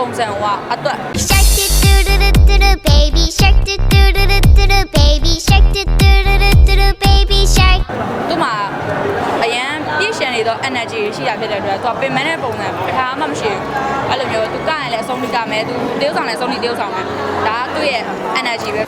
ပုံစံကအသက် Shark do do do do do do baby shark do do do do do do baby shark do do do do do do baby shark သူ့မှာအရန်ပြည့်ရှံနေသော energy ရှိတာဖြစ်တဲ့အတွက်သူကပင်မတဲ့ပုံစံတစ်ခါမှမရှိဘူးအဲ့လိုမျိုးသူကရင်လည်းအဆုံးထိကမယ်သူတယောက်ဆောင်လည်းအဆုံးထိတယောက်ဆောင်မယ်ဒါကသူ့ရဲ့ energy ပဲ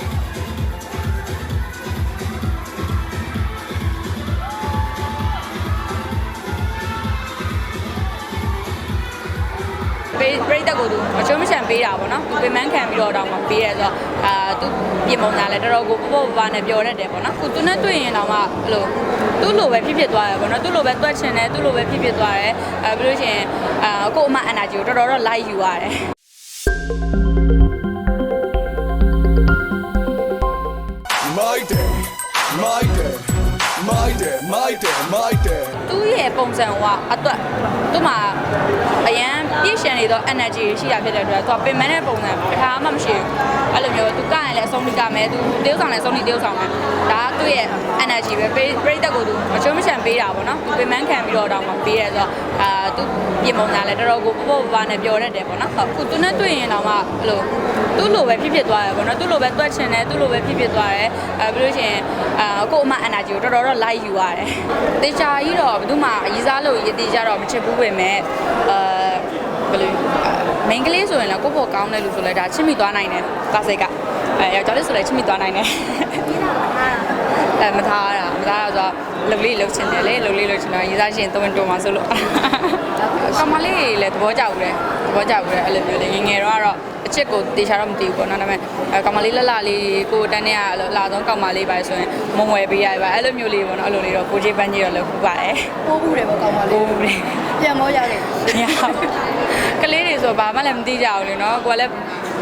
ပေးပြိတက်ကိုသူမချုံမချံပေးတာပေါ့နော်သူပင်မခံပြီးတော့တောင်မှပေးရဲဆိုတော့အာသူပြင်ပုံသားလည်းတော်တော်ကိုပေါ့ပေါ့ပါနဲ့ပြောတတ်တယ်ပေါ့နော်ခုသူနဲ့တွေ့ရင်တော့မှအဲ့လိုသူ့လိုပဲဖြစ်ဖြစ်သွားတယ်ပေါ့နော်သူ့လိုပဲတွက်ချင်တယ်သူ့လိုပဲဖြစ်ဖြစ်သွားတယ်အဲပြီးလို့ရှိရင်အာကို့အမ energy ကိုတော်တော်တော့လိုက်ယူရတယ် day, my day, my day. သူ့ရဲ့ပုံစံကအသက်သူ့မှာအရန်ပြည့်ရှံနေသော energy ရှိတာဖြစ်တဲ့အတွက်သူကပင်မတဲ့ပုံစံတစ်ခါမှမရှိဘူး အဲ့လိုမျိုးသူကရင်လည်းအဆုံးထိကမယ်သူတယောက်ဆောင်လည်းအဆုံးထိတယောက်ဆောင်မယ်ဒါကသူ့ရဲ့ energy ပဲပေးပြိတက်ကိုသူမချုံမချံပေးတာပေါ့နော်သူပင်မခံပြီးတော့တောင်မှပေးရဲဆိုတော့အာသူပြင်ပုံသားလည်းတော်တော်ကိုပေါ့ပေါ့ပါပါနဲ့ပြောတတ်တယ်ပေါ့နော်ဟုတ်ခုသူနဲ့တွေ့ရင်တော့မှအဲ့လိုသူ့လိုပဲဖြစ်ဖြစ်သွားတယ်ပေါ့နော်သူ့လိုပဲတွက်ချင်တယ်သူ့လိုပဲဖြစ်ဖြစ်သွားတယ်အဲပြီးလို့ရှိရင်အာကို့အမ energy ကိုတော်တော်တော့လိုက်ယူရတယ်တေချာကြီးတော့ဘယ်သူမှအရေးစားလို့ရည်တည်ကြတော့မချစ်ဘူးပဲမဲ့အဲဘယ်လို မိန်းကလေးဆိုရင်လည်းကိုယ့်ဘောကောင်းတယ်လို့ဆိုလဲဒါချစ်မိသွားနိုင်တယ်ပါစိတ်ကအဲယောက်ျားလေးဆိုလည်းချစ်မိသွားနိုင်တယ်အဲမထားရတာမထားရဆိုတော့လုံလေးလှုပ်ချင်တယ်လေလုံလေးလှုပ်ချင်တော့ရေးစားရှင်သုံးတွန်းမှာဆိုလို့ကမလေးလည်းသဘောကျဘူးလေသဘောကျဘူးလေအဲ့လိုမျိုးလေငယ်ငယ်တော့ကတော့အချစ်ကိုတေချာတော့မသိဘူးပေါ့နော်ဒါပေမဲ့အဲကမလေးလက်လာလေးကိုတန်းနေရလာတော့ကောင်မလေးပါဆိုရင်မုံဝယ်ပေးရပါအဲ့လိုမျိုးလေးပေါ့နော်အဲ့လိုလေးတော့ကိုကြီးပန်းကြီးတော့လုပ်ခုပါတယ်ပိုးဘူးတယ်ပေါ့ကောင်းပါလေကိုဘူးလေ ပြန်မောရတယ်မရဘူးကလေးတွေဆိုဘာမှလည်းမသိကြဘူးလေနော်ကိုကလည်း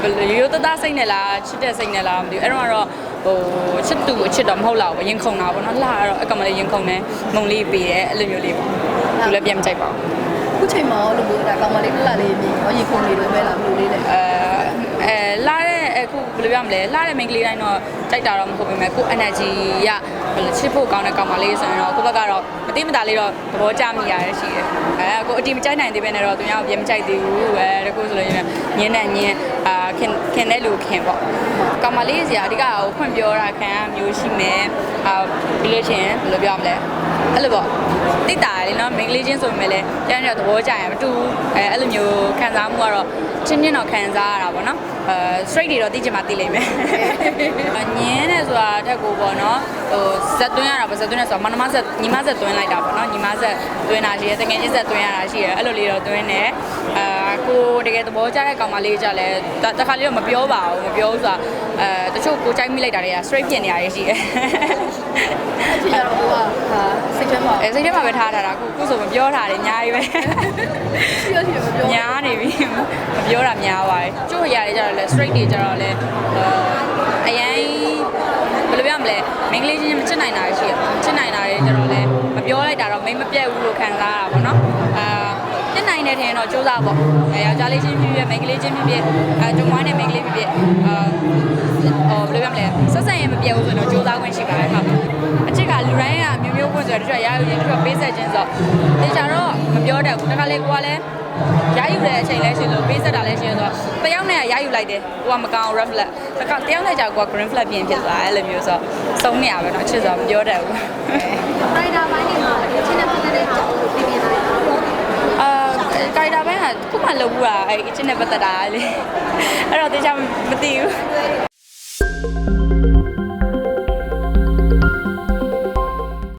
ဘယ်လိုရိုးရိုးသားသားစိတ်နဲ့လားချစ်တဲ့စိတ်နဲ့လားမသိဘူးအဲ့တော့ကတော့ဟိုချစ်သူအချစ်တော့မဟုတ်တော့ဘူးရင်ခုန်တာပေါ့နော်လှတော့အကောင်မလေးရင်ခုန်တယ်မုံလေးပေးတယ်အဲ့လိုမျိုးလေးပေါ့သူလည်းပြန်မကြိုက်ပါဘူးခုချိန်မှာလို့ပြောတာကောင်းပါလေလှလေးမြင်ရောရေခုန်နေလို့ပဲလားဘယ်လိုလေးလဲအဲအဲလာတဲ့ အခုဘယ်လိုပြောမလဲလာတဲ့ main ကလေးတိုင်းတော့ကြိုက်တာတော့မဟုတ်ပေမဲ့ကို energy ရဘယ်လိုချစ်ဖို့ကောင်းတဲ့ကောင်မလေးဆိုရင်တော့ကိုဘက်ကတော့မတိမတာလေးတော့သဘောကျမိရတဲ့ရှိတယ်အဲကိုအတီမကြိုက်နိုင်သေးပဲနဲ့တော့သူများကိုပြန်မကြိုက်သေးဘူးအဲတကူဆိုလို့ရင်ညင်းနဲ့ညင်း အာခင်ခင်တဲ့လူခင်ပေါ့ကောင်မလေးစီအဓိကဟိုဖွင့်ပြောတာခံရမျိုးရှိမယ်အာပြီးလို့ရှိရင်ဘယ်လိုပြောမလဲအဲ့လိုပေါ့တိတာလေနော် main ကလေးချင်းဆိုပေမဲ့လည်းကျန်တဲ့သဘောကျရင်မတူဘူးအဲအဲ့လိုမျိုးခံစားမှုကတော့ချင်းချင်းတော့ခံစားရတာပေါ့နော်အဲ straight တွေတော့သိချင်မှသိလိမ့်မယ်ညင်းနေဆိုတာအထက်ကိုပေါ့နော်ဟိုဇက်သွင်းရတာပေါ့ဇက်သွင်းရဆိုတာမနမဇက်ညီမဇက်သွင်းလိုက်တာပေါ့နော်ညီမဇက်သွင်းတာရှိတယ်တကယ်ချင်းဇက်သွင်းရတာရှိတယ်အဲ့လိုလေးတော့သွင်းတယ်အာ ကိုတကယ်သဘောကျတဲ့ကောင်မလေးကြလဲတခါလေးတော့မပြောပါဘူးမပြောဘူးဆိုတာအဲတချို့ကိုကြိုက်မိလိုက်တာတွေက straight ပြင်နေရတယ်ရှိတယ်အချစ်ရတော့ဟိုကဟာစိတ်ထဲမှာအဲစိတ်ထဲမှာပဲထားထားတာခုခုဆိုမပြောထားတယ်အများကြီးပဲရှိရရှိရမပြောညားနေပြီမပြောတာများပါတယ်ကျို့ရရကြတော့လဲ straight တွေကြတော့လဲအရင်ဘယ်လိုပြောမလဲမင်္ဂလိချင်းမချစ်နိုင်တာရှိရချစ်နိုင်တာတွေကြတော့လဲမပြောလိုက်တာတော့မိမပြတ်ဘူးလို့ခံစားရတာပေါ့နော်အာ ချစ်နိုင်တဲ့ထင်တော့စူးစမ်းပေါ့အဲယောက်ျားလေးချင်းဖြစ်ဖြစ်မိန်းကလေးချင်းဖြစ်ဖြစ်အဲဂျုံမွားနဲ့မိန်းကလေးဖြစ်ဖြစ်အာဟိုဘယ်လိုပြောမလဲဆက်ဆံရင်မပြတ်ဘူးဆိုတော့စူးစမ်းခွင့်ရှိပါတယ်ဟုတ်အချစ်ကလူတိုင်းကမျိုးမျိုးဝင်ဆိုတော့တချို့ရယူရင်တချို့ပေးဆက်ခြင်းဆိုတော့တေချာတော့မပြောတတ်ဘူးတခါလေကိုကလည်း ရယူတဲ့အချိန်လဲရှိလို့ပေးဆက်တာလဲရှိရဆိုတော့တယောက်နဲ့ရယူလိုက်တယ်ကိုကမကောင်း red flag တကောက်တယောက်နဲ့ကြာကိုက green flag ပြင်ဖြစ်သွားတယ်အဲ့လိုမျိုးဆိုတော့စုံနေရပဲเนาะချစ်ဆိုမပြောတတ်ဘူး ရိုက်တာပိုင်းနေမှာအချင်းနဲ့ ခုမှလုပ်ဘူးတာအဲ့အချင်းနဲ့ပတ်သက်တာလေအဲ့တော့တေချာမသိဘူး